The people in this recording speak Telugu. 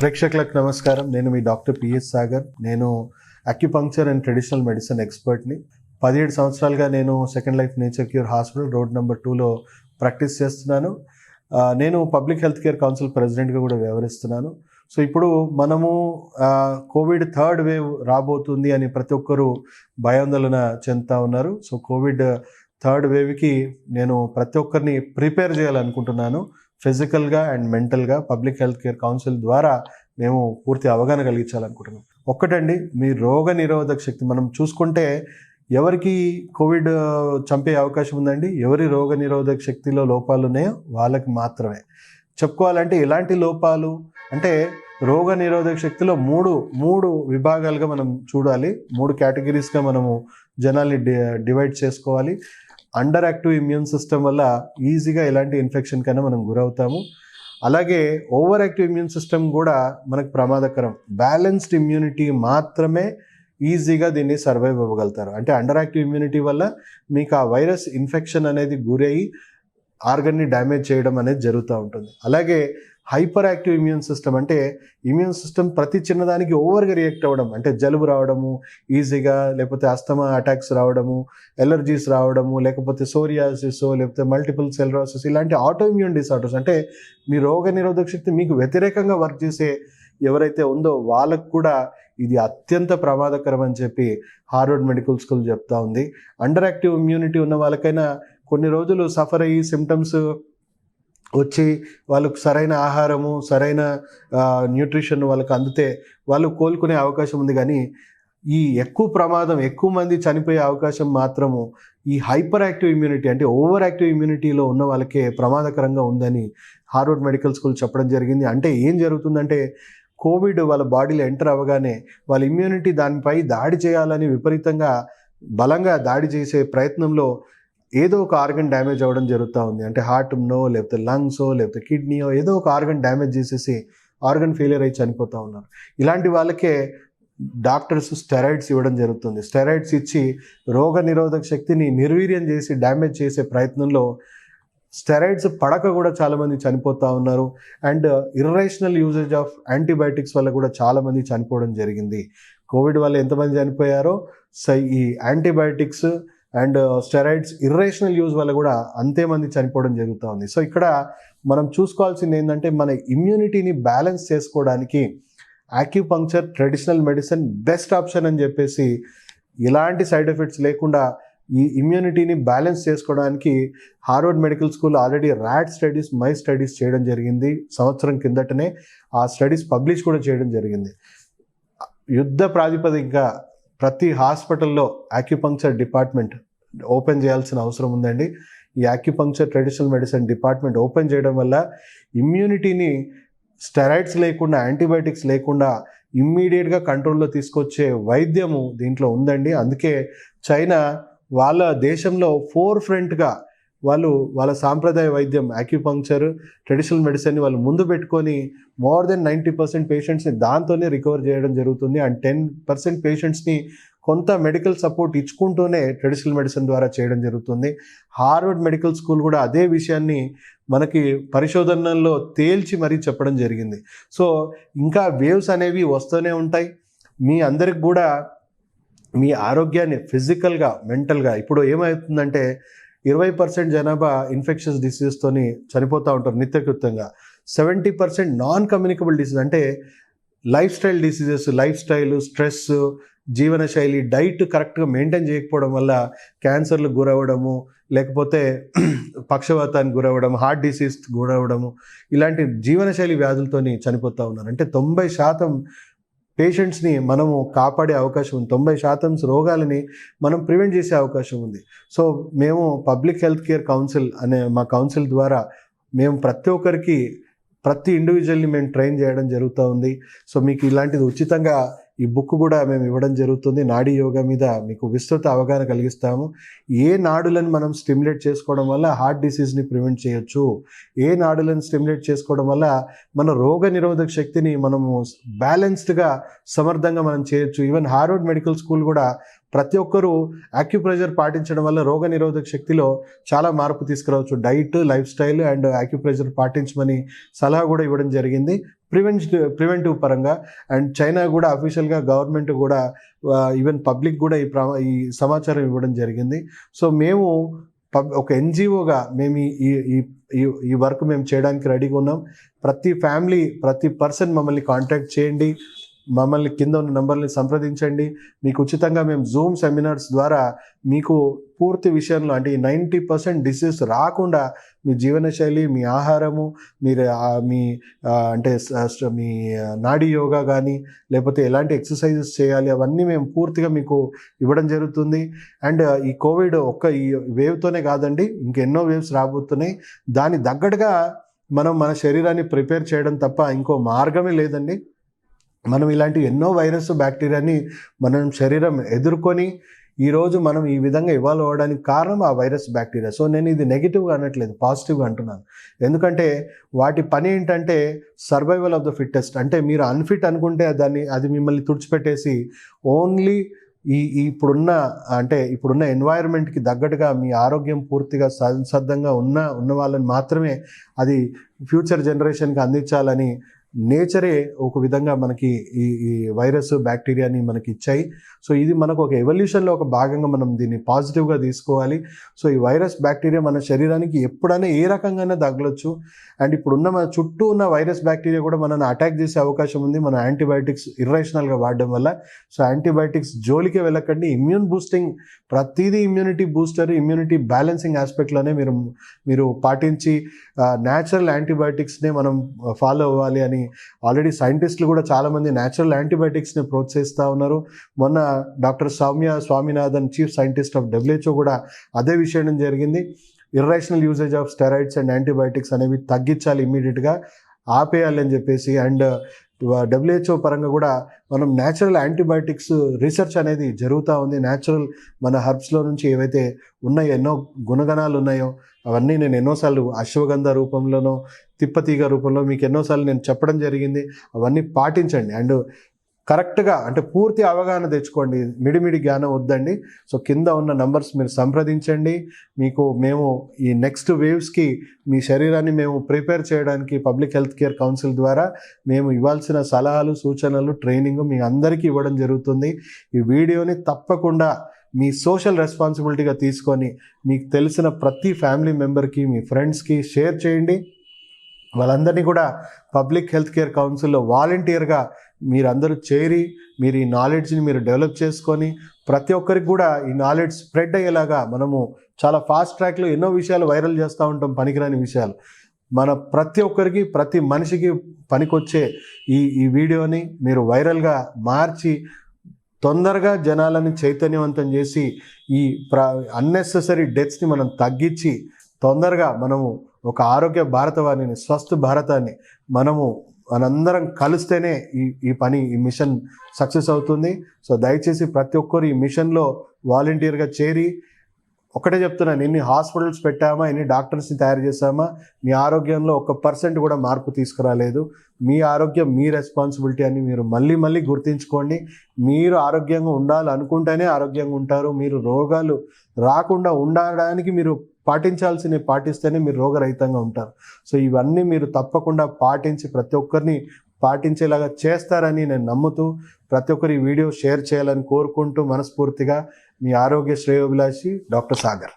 ప్రేక్షకులకు నమస్కారం. నేను మీ డాక్టర్ పిఎస్ సాగర్. నేను అక్యుపంక్చర్ అండ్ ట్రెడిషనల్ మెడిసిన్ ఎక్స్పర్ట్ని పదిహేడు సంవత్సరాలుగా నేను second life nature cure hospital road number టూలో ప్రాక్టీస్ చేస్తున్నాను. నేను పబ్లిక్ హెల్త్ కేర్ కౌన్సిల్ ప్రెసిడెంట్గా కూడా వ్యవహరిస్తున్నాను. సో ఇప్పుడు మనము కోవిడ్ థర్డ్ వేవ్ రాబోతుంది అని ప్రతి ఒక్కరూ భయాందోళన చెందుతా ఉన్నారు. సో కోవిడ్ థర్డ్ వేవ్కి నేను ప్రతి ఒక్కరిని ప్రిపేర్ చేయాలనుకుంటున్నాను. ఫిజికల్గా అండ్ మెంటల్గా పబ్లిక్ హెల్త్ కేర్ కౌన్సిల్ ద్వారా మేము పూర్తి అవగాహన కలిగించాలనుకుంటున్నాం. ఒక్కటండి మీ రోగ నిరోధక శక్తి మనం చూసుకుంటే ఎవరికి కోవిడ్ చంపే అవకాశం ఉందండి? ఎవరి రోగ నిరోధక శక్తిలో లోపాలు ఉన్నాయో వాళ్ళకి మాత్రమే. చెప్పుకోవాలంటే ఎలాంటి లోపాలు అంటే రోగ నిరోధక శక్తిలో మూడు మూడు విభాగాలుగా మనం చూడాలి. మూడు కేటగిరీస్గా మనము జనాల్ని డి డివైడ్ చేసుకోవాలి. అండర్ యాక్టివ్ ఇమ్యూన్ సిస్టమ్ వల్ల ఈజీగా ఎలాంటి ఇన్ఫెక్షన్ కన్నా మనం గురవుతాము. అలాగే ఓవర్ యాక్టివ్ ఇమ్యూన్ సిస్టమ్ కూడా మనకు ప్రమాదకరం. బ్యాలెన్స్డ్ ఇమ్యూనిటీ మాత్రమే ఈజీగా దీన్ని సర్వైవ్ అవ్వగలుగుతారు. అంటే అండర్ యాక్టివ్ ఇమ్యూనిటీ వల్ల మీకు ఆ వైరస్ ఇన్ఫెక్షన్ అనేది గురయ్యి ఆర్గన్ని డ్యామేజ్ చేయడం అనేది జరుగుతూ ఉంటుంది. అలాగే హైపర్ యాక్టివ్ ఇమ్యూన్ సిస్టమ్ అంటే ఇమ్యూన్ సిస్టమ్ ప్రతి చిన్నదానికి ఓవర్గా రియాక్ట్ అవ్వడం. అంటే జలుబు రావడము ఈజీగా లేకపోతే అస్తమా అటాక్స్ రావడము ఎలర్జీస్ రావడము లేకపోతే సోరియాసిస్ లేకపోతే మల్టిపుల్ సెల్రోసిస్ ఇలాంటి ఆటో ఇమ్యూన్ డిసార్డర్స్. అంటే మీ రోగ నిరోధక శక్తి మీకు వ్యతిరేకంగా వర్క్ చేసే ఎవరైతే ఉందో వాళ్ళకు కూడా ఇది అత్యంత ప్రమాదకరం అని చెప్పి హార్వర్డ్ మెడికల్ స్కూల్ చెప్తా ఉంది. అండర్ యాక్టివ్ ఇమ్యూనిటీ ఉన్న వాళ్ళకైనా కొన్ని రోజులు సఫర్ అయ్యి సిమ్టమ్స్ వచ్చి వాళ్ళకు సరైన ఆహారము సరైన న్యూట్రిషన్ వాళ్ళకి అందితే వాళ్ళు కోలుకునే అవకాశం ఉంది. కానీ ఈ ఎక్కువ ప్రమాదం ఎక్కువ మంది చనిపోయే అవకాశం మాత్రము ఈ హైపర్ యాక్టివ్ ఇమ్యూనిటీ అంటే ఓవర్ యాక్టివ్ ఇమ్యూనిటీలో ఉన్న వాళ్ళకే ప్రమాదకరంగా ఉందని హార్వర్డ్ మెడికల్ స్కూల్ చెప్పడం జరిగింది. అంటే ఏం జరుగుతుందంటే కోవిడ్ వాళ్ళ బాడీలో ఎంటర్ అవ్వగానే వాళ్ళ ఇమ్యూనిటీ దానిపై దాడి చేయాలని విపరీతంగా బలంగా దాడి చేసే ప్రయత్నంలో ఏదో ఒక ఆర్గన్ డ్యామేజ్ అవ్వడం జరుగుతూ ఉంది. అంటే హార్ట్నో లేకపోతే లంగ్సో లేకపోతే కిడ్నీయో ఏదో ఒక ఆర్గన్ డ్యామేజ్ చేసేసి ఆర్గన్ ఫెయిలియర్ అయి చనిపోతూ ఉన్నారు. ఇలాంటి వాళ్ళకే డాక్టర్స్ స్టెరాయిడ్స్ ఇవ్వడం జరుగుతుంది. స్టెరాయిడ్స్ ఇచ్చి రోగ నిరోధక శక్తిని నిర్వీర్యం చేసి డ్యామేజ్ చేసే ప్రయత్నంలో స్టెరాయిడ్స్ పడక కూడా చాలామంది చనిపోతూ ఉన్నారు. And irrational usage of antibiotics వల్ల కూడా చాలామంది చనిపోవడం జరిగింది. కోవిడ్ వల్ల ఎంతమంది చనిపోయారో సై ఈ antibiotics and steroids irrational use వల్ల కూడా అంతే మంది చనిపోవడం జరుగుతూ ఉంది. సో ఇక్కడ మనం చూసుకోవాల్సింది ఏంటంటే మన ఇమ్యూనిటీని బ్యాలెన్స్ చేసుకోవడానికి acupuncture traditional medicine best option అని చెప్పేసి ఎలాంటి సైడ్ ఎఫెక్ట్స్ లేకుండా ఈ ఇమ్యూనిటీని బ్యాలెన్స్ చేసుకోవడానికి Harvard medical school already rat studies my studies చేయడం జరిగింది. సంవత్సరం కిందటనే ఆ స్టడీస్ పబ్లిష్ కూడా చేయడం జరిగింది. యుద్ధ ప్రాతిపదికగా ప్రతి హాస్పిటల్లో యాక్యుపంక్చర్ డిపార్ట్మెంట్ ఓపెన్ చేయాల్సిన అవసరం ఉందండి. ఈ acupuncture traditional medicine department open చేయడం వల్ల ఇమ్యూనిటీని స్టెరాయిడ్స్ లేకుండా యాంటీబయాటిక్స్ లేకుండా ఇమ్మీడియట్గా కంట్రోల్లో తీసుకొచ్చే వైద్యము దీంట్లో ఉందండి. అందుకే చైనా వాళ్ళ దేశంలో ఫోర్ ఫ్రంట్గా వాళ్ళు వాళ్ళ సాంప్రదాయ వైద్యం యాక్యుపంక్చర్ ట్రెడిషనల్ మెడిసిన్ని వాళ్ళు ముందు పెట్టుకొని మోర్ దెన్ నైంటీ పర్సెంట్ పేషెంట్స్ని దాంతోనే రికవర్ చేయడం జరుగుతుంది. అండ్ టెన్ పర్సెంట్ పేషెంట్స్ని కొంత మెడికల్ సపోర్ట్ ఇచ్చుకుంటూనే ట్రెడిషనల్ మెడిసిన్ ద్వారా చేయడం జరుగుతుంది. హార్వర్డ్ మెడికల్ స్కూల్ కూడా అదే విషయాన్ని మనకి పరిశోధనల్లో తేల్చి మరీ చెప్పడం జరిగింది. సో ఇంకా వేవ్స్ అనేవి వస్తూనే ఉంటాయి. మీ అందరికి కూడా మీ ఆరోగ్యాన్ని ఫిజికల్గా మెంటల్గా ఇప్పుడు ఏమవుతుందంటే ఇరవై పర్సెంట్ జనాభా ఇన్ఫెక్షన్స్ డిసీజెస్తోని చనిపోతూ ఉంటారు నిత్యకృతంగా seventy percent non communicable disease అంటే life style diseases life style stress జీవనశైలి డైట్ కరెక్ట్గా మెయింటైన్ చేయకపోవడం వల్ల క్యాన్సర్లు గురవ్వడము లేకపోతే పక్షవాతానికి గురవ్వడం హార్ట్ డిసీజ్ గురవ్వడము ఇలాంటి జీవనశైలి వ్యాధులతోని చనిపోతూ ఉన్నారు. అంటే తొంభై శాతం పేషెంట్స్ని మనము కాపాడే అవకాశం ఉంది. తొంభై శాతం రోగాలని మనం ప్రివెంట్ చేసే అవకాశం ఉంది. సో మేము పబ్లిక్ హెల్త్ కేర్ కౌన్సిల్ అనే మా కౌన్సిల్ ద్వారా మేము ప్రతి ఒక్కరికి ప్రతి ఇండివిజువల్ని మేము ట్రైన్ చేయడం జరుగుతూ ఉంది. సో మీకు ఇలాంటిది ఉచితంగా ఈ బుక్ కూడా మేము ఇవ్వడం జరుగుతుంది. నాడీ యోగా మీద మీకు విస్తృత అవగాహన కలిగిస్తాము. ఏ నాడులను మనం స్టిమ్యులేట్ చేసుకోవడం వల్ల హార్ట్ డిసీజ్ని ప్రివెంట్ చేయొచ్చు? ఏ నాడులను స్టిమ్యులేట్ చేసుకోవడం వల్ల మన రోగ నిరోధక శక్తిని మనము బ్యాలెన్స్డ్గా సమర్థంగా మనం చేయొచ్చు? ఈవెన్ హార్వర్డ్ మెడికల్ స్కూల్ కూడా ప్రతి ఒక్కరూ యాక్యుప్రెజర్ పాటించడం వల్ల రోగ నిరోధక శక్తిలో చాలా మార్పు తీసుకురావచ్చు. Diet life style and acupressure పాటించమని సలహా కూడా ఇవ్వడం జరిగింది. ప్రివెంట్ ప్రివెంటివ్ పరంగా అండ్ చైనా కూడా అఫీషియల్గా గవర్నమెంట్ కూడా ఈవెన్ పబ్లిక్ కూడా ఈ ప్రా ఈ సమాచారం ఇవ్వడం జరిగింది. సో మేము పబ్ ఒక ఎన్జిఓగా మేము ఈ ఈ- ఈ వర్క్ మేము చేయడానికి రెడీగా ఉన్నాం. ప్రతి ఫ్యామిలీ ప్రతి పర్సన్ మమ్మల్ని కాంటాక్ట్ చేయండి. మమ్మల్ని కింద ఉన్న నంబర్ని సంప్రదించండి. మీకు ఉచితంగా మేము జూమ్ సెమినార్స్ ద్వారా మీకు పూర్తి విషయంలో అంటే ఈ నైంటీ పర్సెంట్ డిసీజ్ రాకుండా మీ జీవనశైలి మీ ఆహారము మీరు మీ అంటే మీ నాడీ యోగా కానీ లేకపోతే ఎలాంటి ఎక్సర్సైజెస్ చేయాలి అవన్నీ మేము పూర్తిగా మీకు ఇవ్వడం జరుగుతుంది. అండ్ ఈ కోవిడ్ ఒక్క ఈ వేవ్తోనే కాదండి ఇంకెన్నో వేవ్స్ రాబోతున్నాయి. దాని తగ్గట్టుగా మనం మన శరీరాన్ని ప్రిపేర్ చేయడం తప్ప ఇంకో మార్గమే లేదండి. మనం ఇలాంటి ఎన్నో వైరస్ బ్యాక్టీరియాని మనం శరీరం ఎదుర్కొని ఈరోజు మనం ఈ విధంగా ఇవాల్వ్ అవ్వడానికి కారణం ఆ వైరస్ బ్యాక్టీరియా. సో నేను ఇది నెగిటివ్గా అనట్లేదు పాజిటివ్గా అంటున్నాను. ఎందుకంటే వాటి పని ఏంటంటే సర్వైవల్ ఆఫ్ ద ఫిట్టెస్ట్ అంటే మీరు అన్ఫిట్ అనుకుంటే దాన్ని అది మిమ్మల్ని తుడిచిపెట్టేసి ఓన్లీ ఈ ఇప్పుడున్న అంటే ఇప్పుడున్న ఎన్వైరన్మెంట్కి తగ్గట్టుగా మీ ఆరోగ్యం పూర్తిగా సంసద్ధంగా ఉన్న ఉన్న వాళ్ళని మాత్రమే అది ఫ్యూచర్ జనరేషన్కి అందించాలని నేచరే ఒక విధంగా మనకి ఈ ఈ వైరస్ బ్యాక్టీరియాని మనకి ఇచ్చాయి. సో ఇది మనకు ఒక ఎవల్యూషన్లో ఒక భాగంగా మనం దీన్ని పాజిటివ్గా తీసుకోవాలి. సో ఈ వైరస్ బ్యాక్టీరియా మన శరీరానికి ఎప్పుడైనా ఏ రకంగానే తగలొచ్చు. అండ్ ఇప్పుడున్న మన చుట్టూ ఉన్న వైరస్ బ్యాక్టీరియా కూడా మనల్ని అటాక్ చేసే అవకాశం ఉంది. మన యాంటీబయాటిక్స్ ఇర్రేషనల్గా వాడడం వల్ల. సో యాంటీబయాటిక్స్ జోలికే వెళ్ళకండి. ఇమ్యూన్ బూస్టింగ్ ప్రతిదీ ఇమ్యూనిటీ బూస్టర్ ఇమ్యూనిటీ బ్యాలెన్సింగ్ ఆస్పెక్ట్లోనే మీరు మీరు పాటించి న్యాచురల్ యాంటీబయాటిక్స్నే మనం ఫాలో అవ్వాలి అని ఆల్రెడీ సైంటిస్టులు కూడా చాలామంది న్యాచురల్ యాంటీబయాటిక్స్ని ప్రోత్సహిస్తూ ఉన్నారు. మొన్న doctor Soumya Swaminathan chief scientist of WHO కూడా అదే విషయం జరిగింది. Irrational usage of steroids and antibiotics అనేవి తగ్గించాలి ఇమీడియట్గా ఆపేయాలి అని చెప్పేసి అండ్ డబ్ల్యూహెచ్ఓ పరంగా కూడా మనం న్యాచురల్ యాంటీబయాటిక్స్ రీసెర్చ్ అనేది జరుగుతూ ఉంది. న్యాచురల్ మన హర్బ్స్లో నుంచి ఏవైతే ఉన్నాయో ఎన్నో గుణగణాలు ఉన్నాయో అవన్నీ నేను ఎన్నోసార్లు అశ్వగంధ రూపంలోనో తిప్పతీగ రూపంలో మీకు ఎన్నోసార్లు నేను చెప్పడం జరిగింది. అవన్నీ పాటించండి. అండ్ కరెక్ట్గా అంటే పూర్తి అవగాహన తెచ్చుకోండి. మిడిమిడి జ్ఞానం వద్దండి. సో కింద ఉన్న నంబర్స్ మీరు సంప్రదించండి. మీకు మేము ఈ నెక్స్ట్ వేవ్స్కి మీ శరీరాన్ని మేము ప్రిపేర్ చేయడానికి పబ్లిక్ హెల్త్ కేర్ కౌన్సిల్ ద్వారా మేము ఇవ్వాల్సిన సలహాలు సూచనలు ట్రైనింగ్ మీ అందరికీ ఇవ్వడం జరుగుతుంది. ఈ వీడియోని తప్పకుండా మీ సోషల్ రెస్పాన్సిబిలిటీగా తీసుకొని మీకు తెలిసిన ప్రతి ఫ్యామిలీ మెంబర్కి మీ ఫ్రెండ్స్కి షేర్ చేయండి. వాళ్ళందరినీ కూడా పబ్లిక్ హెల్త్ కేర్ కౌన్సిల్లో వాలంటీర్గా మీరందరూ చేరి మీరు ఈ నాలెడ్జ్ని మీరు డెవలప్ చేసుకొని ప్రతి ఒక్కరికి కూడా ఈ నాలెడ్జ్ స్ప్రెడ్ అయ్యేలాగా మనము చాలా ఫాస్ట్ ట్రాక్లో ఎన్నో విషయాలు వైరల్ చేస్తూ ఉంటాం పనికిరాని విషయాలు. మన ప్రతి ఒక్కరికి ప్రతి మనిషికి పనికొచ్చే ఈ ఈ వీడియోని మీరు వైరల్గా మార్చి తొందరగా జనాలని చైతన్యవంతం చేసి ఈ ప్ర అన్నెసెసరీ డెత్స్ని మనం తగ్గించి తొందరగా మనము ఒక ఆరోగ్య భారతవాణిని స్వస్థ భారతాన్ని మనము మనందరం కలిస్తేనే ఈ ఈ పని ఈ మిషన్ సక్సెస్ అవుతుంది. సో దయచేసి ప్రతి ఒక్కరు ఈ మిషన్లో వాలంటీర్గా చేరి ఒకటే చెప్తున్నాను ఎన్ని హాస్పిటల్స్ పెట్టామా ఎన్ని డాక్టర్స్ని తయారు చేశామా మీ ఆరోగ్యంలో ఒక పర్సెంట్ కూడా మార్పు తీసుకురాలేదు. మీ ఆరోగ్యం మీ రెస్పాన్సిబిలిటీ అని మీరు మళ్ళీ మళ్ళీ గుర్తించుకోండి. మీరు ఆరోగ్యంగా ఉండాలి అనుకుంటేనే ఆరోగ్యంగా ఉంటారు. మీరు రోగాలు రాకుండా ఉండడానికి మీరు పాటించాల్సినవి పాటిస్తేనే మీరు రోగరహితంగా ఉంటారు. సో ఇవన్నీ మీరు తప్పకుండా పాటించి ప్రతి ఒక్కరిని పాటించేలాగా చేస్తారని నేను నమ్ముతూ ప్రతి ఒక్కరు ఈ వీడియో షేర్ చేయాలని కోరుకుంటూ మనస్ఫూర్తిగా మీ ఆరోగ్య శ్రేయోభిలాషి డాక్టర్ సాగర్.